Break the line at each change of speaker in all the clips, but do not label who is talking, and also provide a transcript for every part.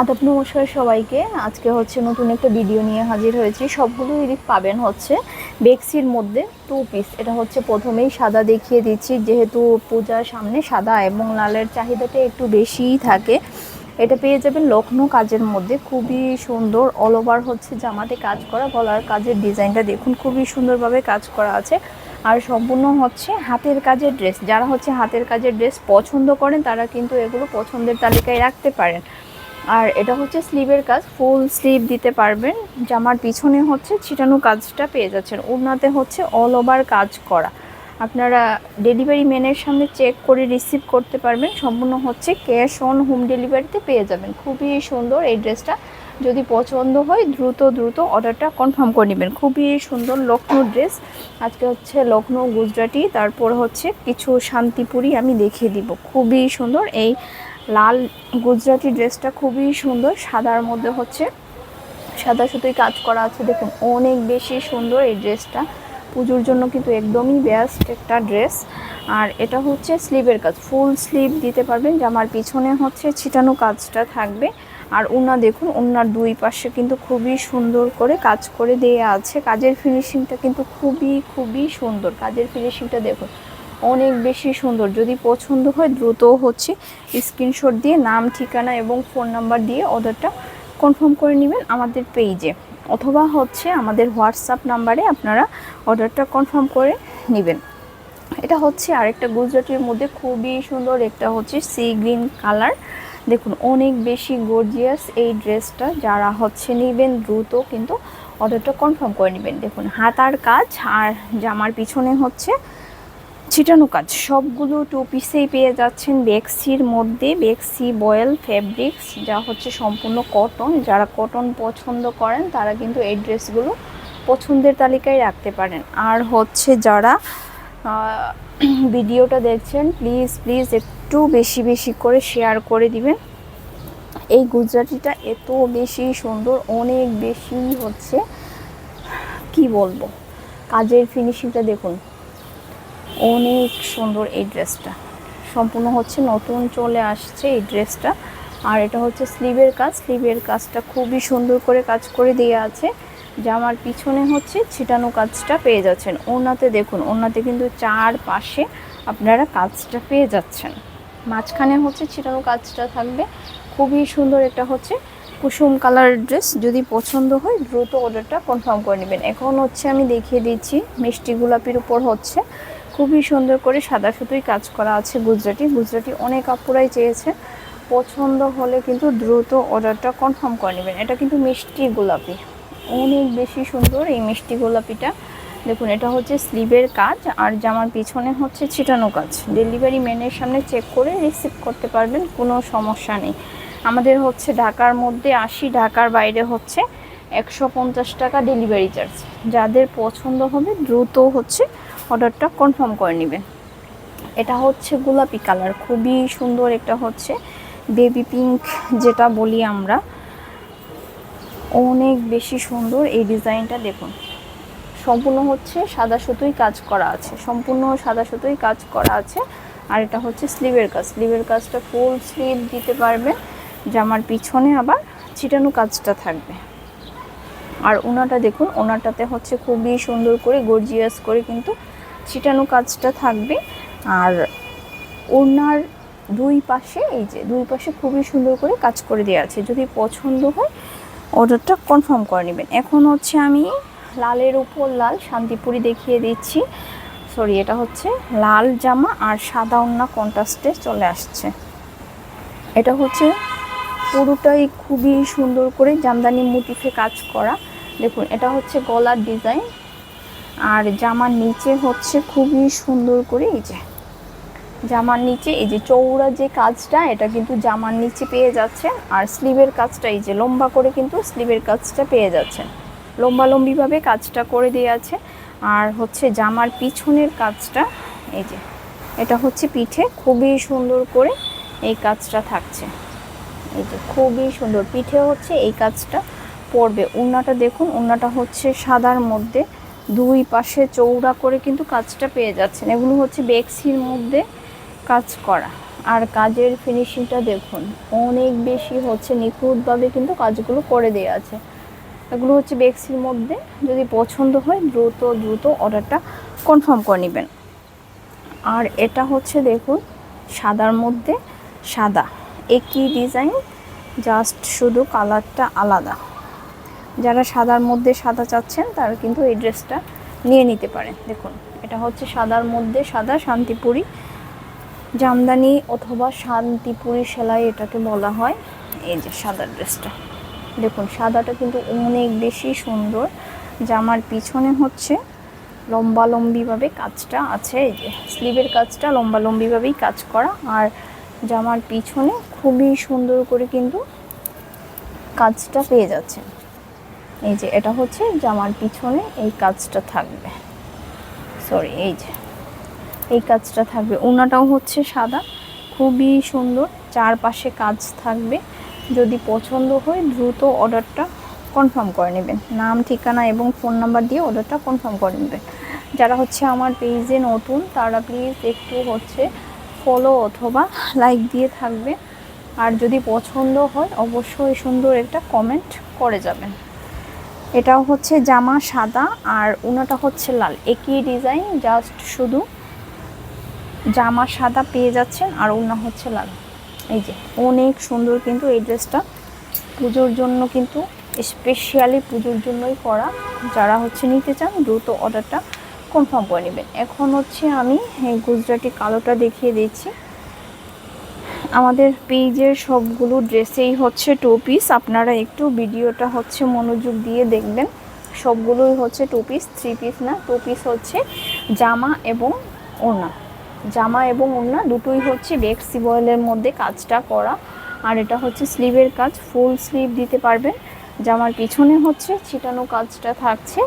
আদাব নমস্কার সবাইকে। আজকে হচ্ছে নতুন একটা ভিডিও নিয়ে হাজির হয়েছি। সবগুলো এদিক পাবেন হচ্ছে বেক্সির মধ্যে টু পিস এটা হচ্ছে প্রথমেই সাদা দেখিয়ে দিচ্ছি, যেহেতু পূজার সামনে সাদা এবং লালের চাহিদাটা একটু বেশিই থাকে। এটা পেয়ে যাবেন লখনৌ কাজের মধ্যে। খুবই সুন্দর অল ওভার হচ্ছে জামাতে কাজ করা, গলার কাজের ডিজাইনটা দেখুন, খুবই সুন্দরভাবে কাজ করা আছে। আর সম্পূর্ণ হচ্ছে হাতের কাজের ড্রেস যারা হচ্ছে হাতের কাজের ড্রেস পছন্দ করেন, তারা কিন্তু এগুলো পছন্দের তালিকায় রাখতে পারেন। আর এটা হচ্ছে স্লিভের কাজ ফুল স্লিভ দিতে পারবেন। জামার পিছনে হচ্ছে ছিটানো কাজটা পেয়ে যাচ্ছেন। ওনাতে হচ্ছে অল ওভার কাজ করা। আপনারা ডেলিভারি ম্যানের সামনে চেক করে রিসিভ করতে পারবেন। সম্পূর্ণ হচ্ছে ক্যাশ অন হোম ডেলিভারিতে পেয়ে যাবেন। খুবই সুন্দর এই ড্রেসটা যদি পছন্দ হয়, দ্রুত দ্রুত অর্ডারটা কনফার্ম করে নেবেন। খুবই সুন্দর লখনৌ ড্রেস আজকে হচ্ছে লখনৌ গুজরাটি। তারপর হচ্ছে কিছু শান্তিপুরি আমি দেখিয়ে দিব। খুবই সুন্দর এই লাল গুজরাটি ড্রেসটা খুবই সুন্দর, সাদার মধ্যে হচ্ছে সাদা সুতোই কাজ করা আছে। দেখুন, অনেক বেশি সুন্দর এই ড্রেসটা। পুজোর জন্য কিন্তু একদমই বেস্ট একটা ড্রেস। আর এটা হচ্ছে স্লিভের কাজ, ফুল স্লিভ দিতে পারবেন জামার পিছনে হচ্ছে ছিটানো কাজটা থাকবে। আর উনা দেখুন উনার দুই পাশে কিন্তু খুবই সুন্দর করে কাজ করে দেওয়া আছে। কাজের ফিনিশিংটা কিন্তু খুবই খুবই সুন্দর। কাজের ফিনিশিংটা দেখুন অনেক বেশি সুন্দর। যদি পছন্দ হয় দ্রুত হচ্ছে। স্ক্রিনশট দিয়ে নাম, ঠিকানা এবং ফোন নাম্বার দিয়ে অর্ডারটা কনফার্ম করে নেবেন আমাদের পেজে অথবা হচ্ছে আমাদের হোয়াটসঅ্যাপ নাম্বারে আপনারা অর্ডারটা কনফার্ম করে নেবেন। এটা হচ্ছে আরেকটা গুজরাটির মধ্যে খুবই সুন্দর একটা হচ্ছে সি গ্রিন কালার। দেখুন, অনেক বেশি গর্জিয়াস এই ড্রেসটা। যারা হচ্ছে নেবেন দ্রুত কিন্তু অর্ডারটা কনফার্ম করে নেবেন। দেখুন, হাতার কাজ আর জামার পিছনে হচ্ছে ছিটানো কাজ। সবগুলো টু পিসেই পেয়ে যাচ্ছেন বেক্সির মধ্যে, বেক্সি বয়েল ফ্যাব্রিক্স যা হচ্ছে সম্পূর্ণ কটন। যারা কটন পছন্দ করেন, তারা কিন্তু এই ড্রেসগুলো পছন্দের তালিকায় রাখতে পারেন। আর হচ্ছে যারা ভিডিওটা দেখছেন, প্লিজ প্লিজ একটু বেশি বেশি করে শেয়ার করে দিবেন। এই গুজরাটিটা এত বেশি সুন্দর, অনেক বেশি হচ্ছে, কি বলব? কাজের ফিনিশিংটা দেখুন। অনেক সুন্দর এই ড্রেসটা। সম্পূর্ণ হচ্ছে নতুন চলে আসছে এই ড্রেসটা। আর এটা হচ্ছে স্লিভের কাজ। স্লিভের কাজটা খুবই সুন্দর করে কাজ করে দেওয়া আছে। জামার পিছনে হচ্ছে ছিটানো কাজটা পেয়ে যাচ্ছেন। ওনাতে দেখুন ওনাতে কিন্তু চার পাশে আপনারা কাজটা পেয়ে যাচ্ছেন। মাঝখানে হচ্ছে ছিটানো কাজটা থাকবে। খুবই সুন্দর একটা হচ্ছে কুসুম কালার ড্রেস। যদি পছন্দ হয়, দ্রুত অর্ডারটা কনফার্ম করে নেবেন। এখন হচ্ছে আমি দেখিয়ে দিচ্ছি মিষ্টি গোলাপির উপর হচ্ছে। খুবই সুন্দর করে সাদা সুতোই কাজ করা আছে গুজরাটি। গুজরাটি অনেক আপুরাই চেয়েছে। পছন্দ হলে কিন্তু দ্রুত অর্ডারটা কনফার্ম করে নেবেন। এটা কিন্তু মিষ্টি গোলাপি। অনেক বেশি সুন্দর এই মিষ্টি গোলাপিটা। দেখুন, এটা হচ্ছে স্লিভের কাজ আর জামার পিছনে হচ্ছে ছিটানো কাজ। ডেলিভারি ম্যানের সামনে চেক করে রিসিভ করতে পারবেন, কোনো সমস্যা নেই। আমাদের হচ্ছে ঢাকার মধ্যে আশি, ঢাকার বাইরে হচ্ছে একশো পঞ্চাশ টাকা ডেলিভারি চার্জ। যাদের পছন্দ হবে দ্রুত হচ্ছে অর্ডারটা কনফার্ম করে নেবেন। এটা হচ্ছে গোলাপি কালার, খুবই সুন্দর একটা হচ্ছে। বেবি পিঙ্ক যেটা বলি আমরা। অনেক বেশি সুন্দর এই ডিজাইনটা দেখুন। সম্পূর্ণ হচ্ছে সাদা সুতোই কাজ করা আছে, সম্পূর্ণ সাদা সুতোই কাজ করা আছে। আর এটা হচ্ছে স্লিভের কাজ, স্লিভের কাজটা ফুল স্লিভ দিতে পারবে। জামার পিছনে আবার ছিটানো কাজটা থাকবে। আর ওনাটা দেখুন, ওনাটাতে হচ্ছে খুবই সুন্দর করে, গর্জিয়াস করে কিন্তু ছিটানো কাজটা থাকবে। আর ওনার দুই পাশে, এই যে দুই পাশে খুবই সুন্দর করে কাজ করে দেওয়া আছে। যদি পছন্দ হয়, অর্ডারটা কনফার্ম করে নেবেন। এখন হচ্ছে আমি লালের উপর লাল শান্তিপুরি দেখিয়ে দিচ্ছি। সরি, এটা হচ্ছে লাল জামা আর সাদা ওন্না কন্ট্রাস্টে চলে আসছে। এটা হচ্ছে পুরোটাই খুবই সুন্দর করে জামদানি মোটিফে কাজ করা। দেখুন, এটা হচ্ছে গলার ডিজাইন। আর জামার নিচে হচ্ছে খুবই সুন্দর করে এই যে, জামার নিচে এই যে চৌড়া যে কাজটা, এটা কিন্তু জামার নিচে পেয়ে যাচ্ছে। আর স্লিভের কাজটা এই যে লম্বা করে কিন্তু স্লিভের কাজটা পেয়ে যাচ্ছে। লম্বা লম্বিভাবে কাজটা করে দিয়ে আছে। আর হচ্ছে জামার পিছনের কাজটা, এই যে, এটা হচ্ছে পিঠে খুবই সুন্দর করে এই কাজটা থাকছে। এই যে খুবই সুন্দর, পিঠে হচ্ছে এই কাজটা পড়বে। উন্নাটা দেখুন, উন্নাটা হচ্ছে সাদার মধ্যে। দুই পাশে চৌড়া করে কিন্তু কাজটা পেয়ে যাচ্ছেন। এগুলো হচ্ছে বেক্সির মধ্যে কাজ করা। আর কাজের ফিনিশিংটা দেখুন, অনেক বেশি হচ্ছে, নিখুঁতভাবে কিন্তু কাজগুলো করে দেওয়া আছে। এগুলো হচ্ছে বেক্সির মধ্যে, যদি পছন্দ হয় দ্রুত দ্রুত অর্ডারটা কনফার্ম করে নেবেন। আর এটা হচ্ছে দেখুন, সাদার মধ্যে সাদা। একই ডিজাইন, জাস্ট শুধু কালারটা আলাদা। যারা সাদার মধ্যে সাদা চাচ্ছেন, তারা কিন্তু এই ড্রেসটা নিয়ে নিতে পারেন দেখুন, এটা হচ্ছে সাদার মধ্যে সাদা শান্তিপুরি জামদানি অথবা শান্তিপুরি সেলাই এটাকে বলা হয়। এই যে সাদা ড্রেসটা। দেখুন, সাদাটা কিন্তু অনেক বেশি সুন্দর। জামার পিছনে হচ্ছে লম্বালম্বিভাবে কাজটা আছে। এই যে স্লিভের কাজটা লম্বালম্বিভাবেই কাজ করা। আর জামার পিছনে খুবই সুন্দর করে কিন্তু কাজটা পেয়ে যাচ্ছে এই যে এটা হচ্ছে জামার পিছনে এই কাজটা থাকবে। সরি এই যে। এই কাজটা থাকবে। ওনাটাও হচ্ছে সাদা। খুবই সুন্দর। চারপাশে কাজ থাকবে। যদি পছন্দ হয়, দ্রুত অর্ডারটা কনফার্ম করে নেবেন। নাম, ঠিকানা এবং ফোন নাম্বার দিয়ে অর্ডারটা কনফার্ম করে নেবেন। যারা হচ্ছে আমার পেজে নতুন, তারা প্লিজ একটু হচ্ছে ফলো অথবা লাইক দিয়ে থাকবে আর যদি পছন্দ হয়, অবশ্যই সুন্দর একটা কমেন্ট করে যাবেন। এটাও হচ্ছে জামা, সাদা আর উনাটা হচ্ছে লাল। একই ডিজাইন, জাস্ট শুধু জামা, সাদা পেয়ে যাচ্ছেন আর উনা হচ্ছে লাল। এই যে, অনেক সুন্দর কিন্তু এই ড্রেসটা। পুজোর জন্য কিন্তু স্পেশালি পুজোর জন্যই করা। যারা হচ্ছে নিতে চান, দ্রুত অর্ডারটা কনফার্ম করে নেবেন। এখন হচ্ছে আমি গুজরাটি কালোটা দেখিয়ে দিচ্ছি। আমাদের পেজের সবগুলো ড্রেসেই হচ্ছে টু পিস আপনারা একটু ভিডিওটা হচ্ছে মনোযোগ দিয়ে দেখবেন। সবগুলোই হচ্ছে টু পিস থ্রি পিস না টু পিস হচ্ছে জামা এবং ওড়না। জামা এবং ওড়না দুটোই হচ্ছে বেক সিবয়েলের মধ্যে কাজটা করা। আর এটা হচ্ছে স্লিভের কাজ ফুল স্লিভ দিতে পারবেন। জামার পিছনে হচ্ছে ছিটানো কাজটা থাকছে।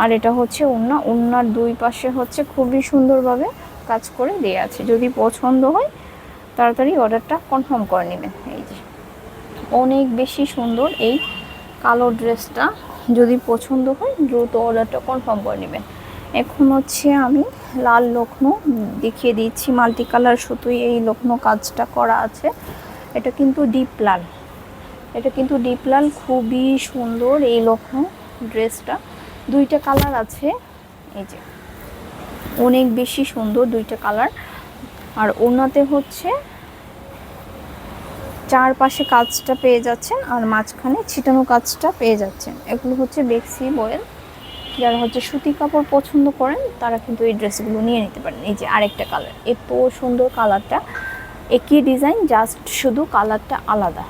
আর এটা হচ্ছে ওড়না। ওড়নার দুই পাশে হচ্ছে খুবই সুন্দরভাবে কাজ করে দেওয়া আছে। যদি পছন্দ হয় তাড়াতাড়ি অর্ডারটা কনফার্ম করে নেবেন। এই যে, অনেক বেশি সুন্দর এই কালো ড্রেসটা। যদি পছন্দ হয়, দ্রুত অর্ডারটা কনফার্ম করে নেবেন। এখন হচ্ছে আমি লাল লক্ষ্ণৌ দেখিয়ে দিচ্ছি মাল্টি কালার সুতোই এই লক্ষ্ণৌ কাজটা করা আছে। এটা কিন্তু ডিপ লাল। এটা কিন্তু ডিপ লাল, খুবই সুন্দর এই লক্ষ্ণৌ ড্রেসটা। দুইটা কালার আছে। এই যে, অনেক বেশি সুন্দর দুইটা কালার। আর ওনাতে হচ্ছে চারপাশে কাজটা পেয়ে যাচ্ছেন আর মাঝখানে ছিটানো কাজটা পেয়ে যাচ্ছেন। এগুলো হচ্ছে বেক্সি বয়েল। যারা হচ্ছে সুতি কাপড় পছন্দ করেন, তারা কিন্তু এই ড্রেসগুলো নিয়ে নিতে পারেন। এই যে আরেকটা কালার, এত সুন্দর কালারটা। একই ডিজাইন, জাস্ট শুধু কালারটা আলাদা।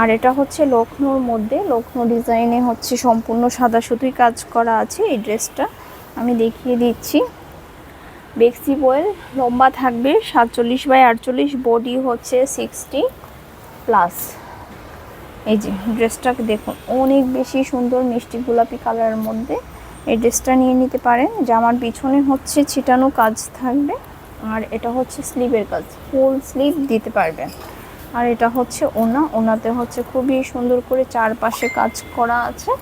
আর এটা হচ্ছে লক্ষ্ণৌর মধ্যে লক্ষ্ণৌ ডিজাইনে হচ্ছে সম্পূর্ণ সাদা সুতোই কাজ করা আছে এই ড্রেসটা। আমি দেখিয়ে দিচ্ছি। বেক্সি বয়েল লম্বা থাকবে, সাতচল্লিশ বাই আটচল্লিশ বডি হচ্ছে সিক্সটি প্লাস এই যে ড্রেসটাকে দেখুন, অনেক বেশি সুন্দর মিষ্টি গোলাপি কালারের মধ্যে। এই ড্রেসটা নিয়ে নিতে পারেন, জামার পিছনে হচ্ছে ছিটানো কাজ থাকবে, আর এটা হচ্ছে স্লিভের কাজ ফুল স্লিভ দিতে পারবেন। আর এটা হচ্ছে ওনা, ওনাতে হচ্ছে খুবই সুন্দর করে চারপাশে কাজ করা আছে,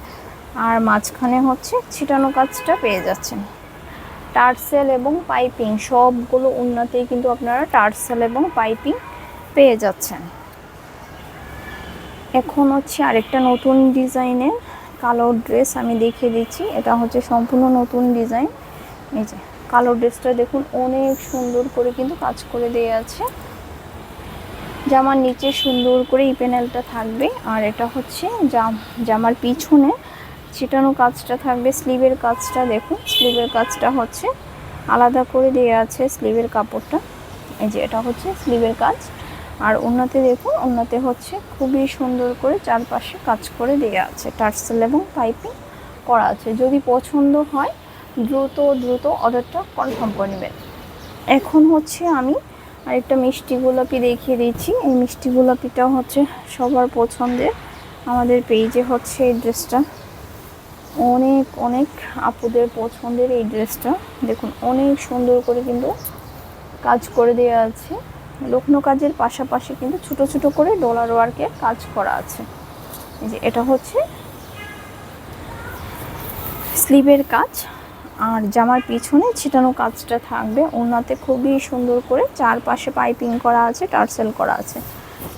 আর মাঝখানে হচ্ছে ছিটানো কাজটা পেয়ে যাচ্ছেন। টার্সেল এবং পাইপিং, সবগুলো উন্নতেই কিন্তু আপনারা টার্সেল এবং পাইপিং পেয়ে যাচ্ছেন। এখন হচ্ছে আরেকটা নতুন ডিজাইনের কালো ড্রেস আমি দেখিয়ে দিচ্ছি। এটা হচ্ছে সম্পূর্ণ নতুন ডিজাইন। এই যে, কালো ড্রেসটা দেখুন, অনেক সুন্দর করে কিন্তু কাজ করে দেওয়া আছে। জামার নিচে সুন্দর করে এই প্যানেলটা থাকবে। আর এটা হচ্ছে জাম, জামার পিছনে ছিটানো কাজটা থাকবে, স্লিভের কাজটা দেখুন, স্লিভের কাজটা হচ্ছে আলাদা করে দেওয়া আছে স্লিভের কাপড়টা। এই যে এটা হচ্ছে স্লিভের কাজ। আর অন্যতে দেখুন অন্যতে হচ্ছে খুবই সুন্দর করে চারপাশে কাজ করে দেওয়া আছে, টার্সেল এবং পাইপিং করা আছে। যদি পছন্দ হয়, দ্রুত দ্রুত অর্ডারটা কনফার্ম করে নেবেন। এখন হচ্ছে আমি আরেকটা মিষ্টি গোলাপি দেখিয়ে দিচ্ছি। এই মিষ্টি গোলাপিটা হচ্ছে সবার পছন্দের। আমাদের পেজে হচ্ছে এই ড্রেসটা। অনেক অনেক আপুদের পছন্দের এই ড্রেসটা। দেখুন, অনেক সুন্দর করে কিন্তু কাজ করে দেওয়া আছে। লক্ষ্ণ কাজের পাশাপাশি কিন্তু ছোট ছোট করে ডলার ওয়ার্কের কাজ করা আছে। এই যে এটা হচ্ছে স্লিভের কাজ, আর জামার পিছনে ছিটানো কাজটা থাকবে। ওনাতে খুবই সুন্দর করে চারপাশে পাইপিং করা আছে, টার্সেল করা আছে।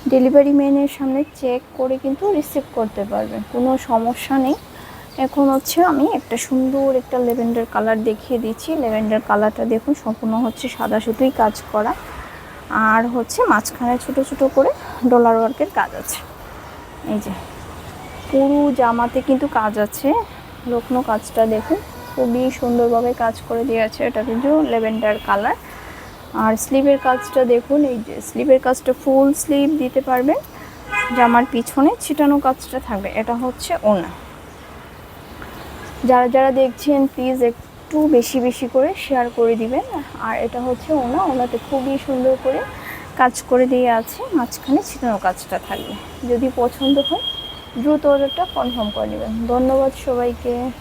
ডেলিভারি ম্যানের সামনে চেক করে কিন্তু রিসিভ করতে পারবেন। কোনো সমস্যা নেই। এখন হচ্ছে আমি একটা সুন্দর একটা লেভেন্ডার কালার দেখিয়ে দিচ্ছি। লেভেন্ডার কালারটা দেখুন, সম্পূর্ণ হচ্ছে সাদা সুতোই কাজ করা। আর হচ্ছে মাঝখানে ছোট ছোট করে ডলার ওয়ার্কের কাজ আছে। এই যে, পুরো জামাতে কিন্তু কাজ আছে। লক্ষ্ণ কাজটা দেখুন, খুবই সুন্দরভাবে কাজ করে দিয়েছে এটা কিন্তু লেভেন্ডার কালার। আর স্লিভের কাজটা দেখুন, এই যে স্লিভের কাজটা ফুল স্লিভ দিতে পারবেন। জামার পিছনে ছিটানো কাজটা থাকবে, এটা হচ্ছে ওনা। যারা যারা দেখছেন প্লিজ একটু বেশি বেশি করে শেয়ার করে দিবেন। আর এটা হচ্ছে ওনা। ওনাতে খুবই সুন্দর করে কাজ করে দিয়ে আছে। মাঝখানে ছিটানো কাজটা থাকবে। যদি পছন্দ হয়, দ্রুত অর্ডারটা কনফার্ম করে নেবেন। ধন্যবাদ সবাইকে।